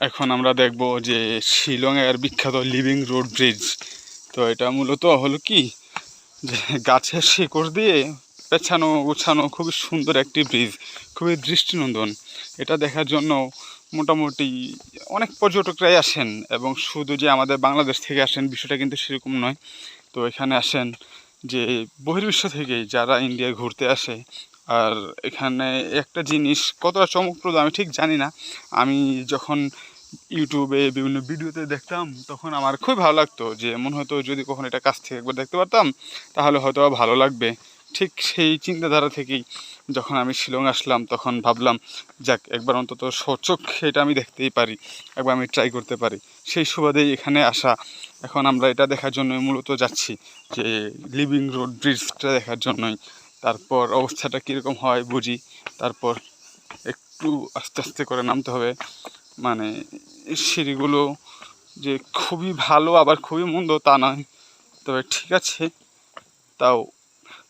এখন আমরা দেখব যে শিলংয়ের বিখ্যাত লিভিং রোড ব্রিজ তো এটা মূলত হলো কি? যে গাছের শিকড় দিয়ে পেছানো গোছানো খুবই সুন্দর একটি ব্রিজ খুবই দৃষ্টিনন্দন। এটা দেখার জন্য মোটামুটি অনেক পর্যটকরাই আসেন এবং শুধু যে আমাদের বাংলাদেশ থেকে আসেন বিষয়টা কিন্তু সেরকম নয়। তো এখানে আসেন যে বহির্বিশ্ব থেকেই যারা ইন্ডিয়ায় ঘুরতে আসে আর এখানে একটা জিনিস কতটা চমকপ্রদ আমি ঠিক জানি না। আমি যখন ইউটিউবে বিভিন্ন ভিডিওতে দেখতাম, তখন আমার খুবই ভালো লাগতো যে, মনে হতো যদি কখনো এটা কাছ থেকে একবার দেখতে পারতাম, তাহলে হয়তো ভালো লাগবে। ঠিক সেই চিন্তাধারা থেকেই যখন আমি শিলং আসলাম, তখন ভাবলাম, যাক, একবার অন্তত সচোখ এটা আমি দেখতেই পারি, একবার আমি ট্রাই করতে পারি। সেই সুবাদেই এখানে আসা। এখন আমরা এটা দেখার জন্য মূলত যাচ্ছি, যে লিভিং রোড ব্রিজটা দেখার জন্যই। তারপর অবস্থাটা কীরকম হয় বুঝি। তারপর একটু আস্তে আস্তে করে নামতে হবে। মানে সিঁড়িগুলো যে খুবই ভালো আবার খুবই মন্দ তা নয়। তবে ঠিক আছে, তাও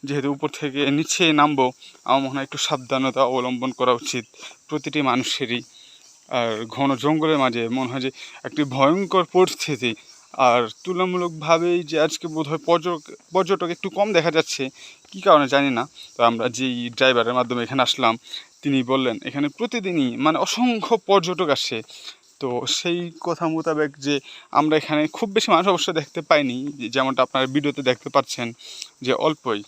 যেহেতু উপর থেকে নিচে নামবো, আমার মনে হয় একটু সাবধানতা অবলম্বন করা উচিত প্রতিটি মানুষেরই। আর ঘন জঙ্গলের মাঝে মনে হয় যে একটি ভয়ঙ্কর পরিস্থিতি। আর তুলনামূলকভাবেই যে আজকে বোধহয় পর্যটক পর্যটক একটু কম দেখা যাচ্ছে, কি কারণে জানি না। তো আমরা যেই ড্রাইভারের মাধ্যমে এখানে আসলাম, তিনি বললেন, এখানে প্রতিদিনই মানে অসংখ্য পর্যটক আসে। তো সেই কথা মোতাবেক যে আমরা এখানে খুব বেশি মানুষ অবশ্যই দেখতে পাইনি, যেমনটা আপনারা ভিডিওতে দেখতে পাচ্ছেন, যে অল্পই।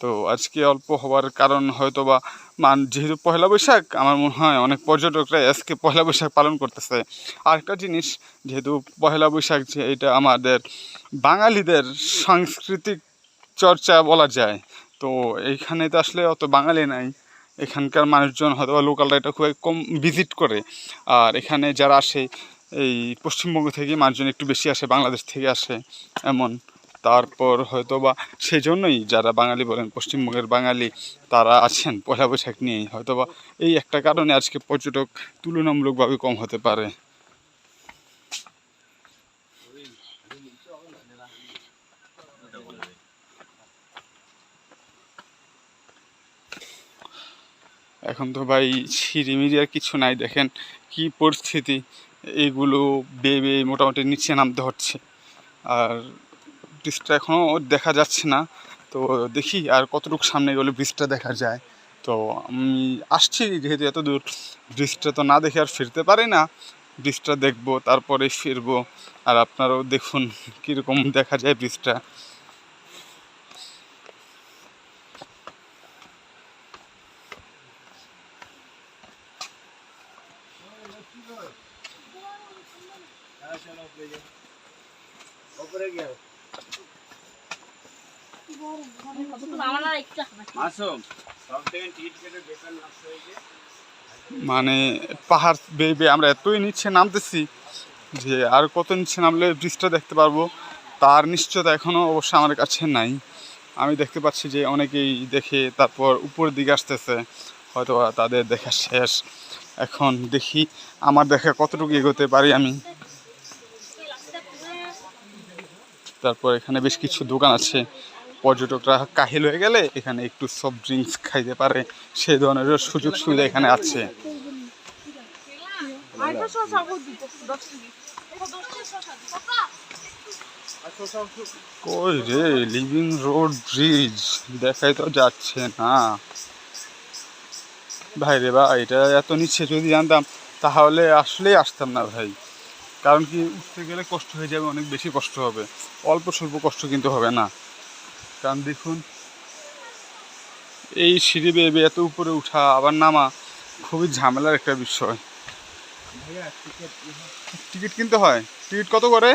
তো আজকে অল্প হওয়ার কারণ হয়তো বা মান যেহেতু পয়লা বৈশাখ, আমার মনে হয় অনেক পর্যটকরা আজকে পয়লা বৈশাখ পালন করতেছে। আরেকটা জিনিস, যেহেতু পয়লা বৈশাখ যে এটা আমাদের বাঙালিদের সাংস্কৃতিক চর্চা বলা যায়, তো এইখানে তো আসলে অত বাঙালি নাই। এখানকার মানুষজন হয়তো বা লোকালরা এটা খুবই কম ভিজিট করে। আর এখানে যারা আসে, এই পশ্চিমবঙ্গ থেকে মানুষজন একটু বেশি আসে, বাংলাদেশ থেকে আসে, এমন। তারপর হয়তো বা সেই জন্যই যারা বাঙালি বলেন, পশ্চিমবঙ্গের বাঙালি, তারা আছেন পয়লা বৈশাখ নিয়েই। হয়তো বা এই একটা কারণে আজকে পর্যটক তুলনামূলকভাবে কম হতে পারে। এখন তো ভাই ছিঁড়িমিড়ি আর কিছু নাই, দেখেন কি পরিস্থিতি। এইগুলো বেয়ে বেয়ে মোটামুটি নিচে নামতে হচ্ছে। আর ব্রিজটা এখনও দেখা যাচ্ছে না। তো দেখি আর কতটুকু সামনে গেলে ব্রিজটা দেখা যায়। তো আমি আসছি, যেহেতু এত দূর ব্রিজটা তো না দেখে আর ফিরতে পারি না। ব্রিজটা দেখব, তারপরে ফিরবো। আর আপনারাও দেখুন কীরকম দেখা যায় ব্রিজটা মানে পাহাড় বেয়ে বেয়ে আমরা এতই নিচে নামতেছি যে আর কত নিচে নামলে ব্রিজটা দেখতে পারব, তার নিশ্চয়তা এখনও অবশ্য আমার কাছে নাই। আমি দেখতে পাচ্ছি যে অনেকেই দেখে তারপর উপরের দিকে আসতেছে হয়তো তাদের দেখা শেষ। এখন দেখি আমার দেখা কতটুকু এগোতে পারি আমি। তারপর এখানে বেশ কিছু দোকান আছে। পর্যটকরা কাহিল হয়ে গেলে এখানে একটু সফট ড্রিঙ্কস খাইতে পারে। সেই ধরনের সুযোগ সুবিধা এখানে আছে। কই রে লিভিং রোড ব্রিজ দেখাই তো যাচ্ছে না। ভাই রে ভাই, এটা এত নিচ্ছে যদি জানতাম তাহলে আসলেই আসতাম না ভাই। কারণ কি, উঠতে গেলে কষ্ট হয়ে যাবে, অনেক বেশি কষ্ট হবে। অল্প স্বল্প কষ্ট কিন্তু হবে না। কারণ দেখুন, এই সিঁড়ি বেয়ে এত উপরে উঠা, আবার নামা, খুবই ঝামেলার একটা বিষয়। টিকিট কিনতে হয়? টিকিট কত করে?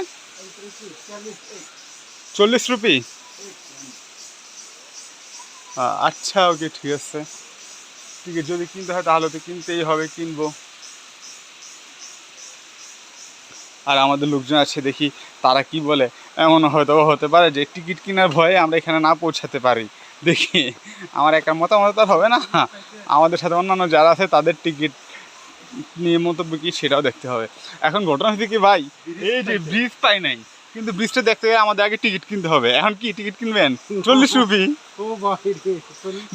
চল্লিশ রুপি? আচ্ছা ওকে, ঠিক আছে। টিকিট যদি কিনতে হয়, তাহলে তো কিনতেই হবে, কিনবো। আর আমাদের লোকজন আছে দেখি তারা কি বলে? এমন হয়তো হতে পারে যে টিকিট কেনার ভয়ে আমরা এখানে না পৌঁছাতে পারি। দেখি আমার একটা মতামত তো আর হবে না। আমাদের সাথে অন্যান্য যারা আছে তাদের টিকিট নিয়ে মন্তব্য কি সেটাও দেখতে হবে। এখন ঘটনা হচ্ছে কি ভাই? এই যে ব্রিজ পাই নাই কিন্তু ব্রিজটা দেখতে গেলে আমাদের আগে টিকিট কিনতে হবে। এখন কি টিকিট কিনবেন? চল্লিশ রুপি?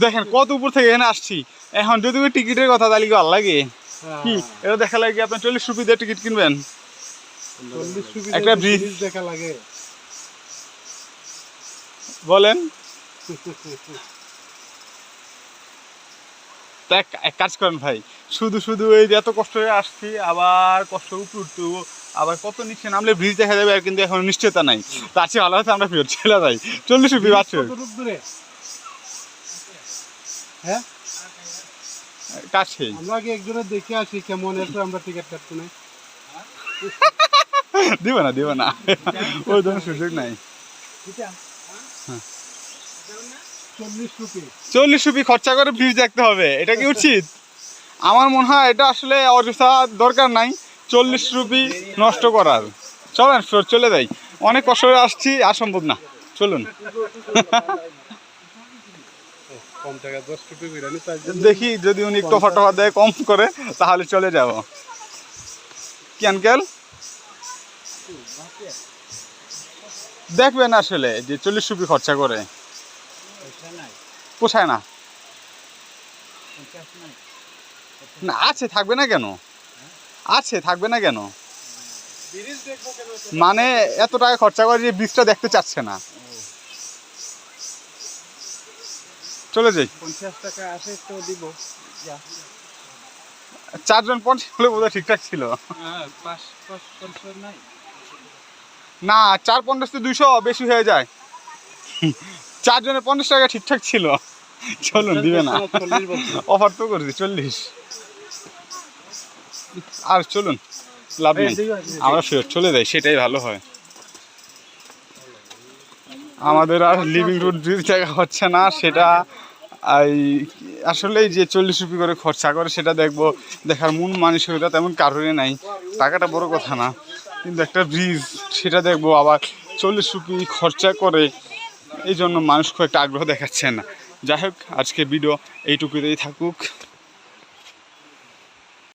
দেখেন কত উপর থেকে এখানে আসছি। এখন যদি টিকিটের কথা তাহলে কি ভালো লাগে? কি? এটা দেখা লাগে আপনি চল্লিশ রুপি দিয়ে টিকিট কিনবেন? একটা একটা ব্রিজ দেখা লাগে। বলেন। তা এক- কাজ করেন ভাই শুধু শুধু এই যে এত কষ্ট হয়ে আসছি আবার কষ্ট উপরে উঠতে আবার কত নিচে নামলে ব্রিজ দেখা যাবে আর কিন্তু এখন নিশ্চয়তা নাই। তার চেয়ে ভালো হচ্ছে আমরা ফেরত চলে যাই। চল্লিশ রুপি দূরে হ্যাঁ? কাছে। আমরা আগে একজনের দেখে আসি কেমন এরপর আমরা টিকিট কাটবো না দিব না দিব না ওই ধরনের সুযোগ নাই চল্লিশ রুপি। খরচা করে ব্রিজ দেখতে হবে। এটা কি উচিত? আমার মনে হয় এটা আসলে অযথা দরকার নাই। চল্লিশ রুপি নষ্ট করার। চলেন চলে যাই। অনেক কষ্ট করে আসছি আর সম্ভব না। চলুন। দেখি যদি উনি একটু অফার টফার দেয় কম করে তাহলে চলে যাব। কি আঙ্কেল? দেখবেন আসলে যে চল্লিশ রুপি খরচা করে। পোষায় না। না আছে থাকবে না কেন? আছে থাকবে না কেন? মানে এত টাকা খরচা করে যে বীজটা দেখতে চাচ্ছে না। চলে যাই। পঞ্চাশ টাকা আসে তো দিব। চারজন পঞ্চাশ হলে বোধহয় ঠিকঠাক ছিল। হ্যাঁ পাঁচ পাঁচ পঞ্চাশ নাই। না চার পঞ্চাশ তো দুইশো বেশি হয়ে যায়। চারজনের পঞ্চাশ টাকা ঠিকঠাক ছিল। চলুন দিবে না। অফার তো করছি চল্লিশ। আর চলুন লাভ নেই। আমরা ফেরত চলে যাই সেটাই ভালো হয়। আমাদের আর লিভিং রুট ব্রিজ জায়গা হচ্ছে না সেটা এই আসলেই যে চল্লিশ রুপি করে খরচা করে সেটা দেখব। দেখার মন মানসিকতা তেমন কারোরই নাই। টাকাটা বড় কথা না। কিন্তু একটা ব্রিজ সেটা দেখব আবার চল্লিশ রুপি খরচা করে। এই জন্য মানুষ খুব একটা আগ্রহ দেখাচ্ছে না। যাই হোক আজকে ভিডিও এইটুকুতেই থাকুক।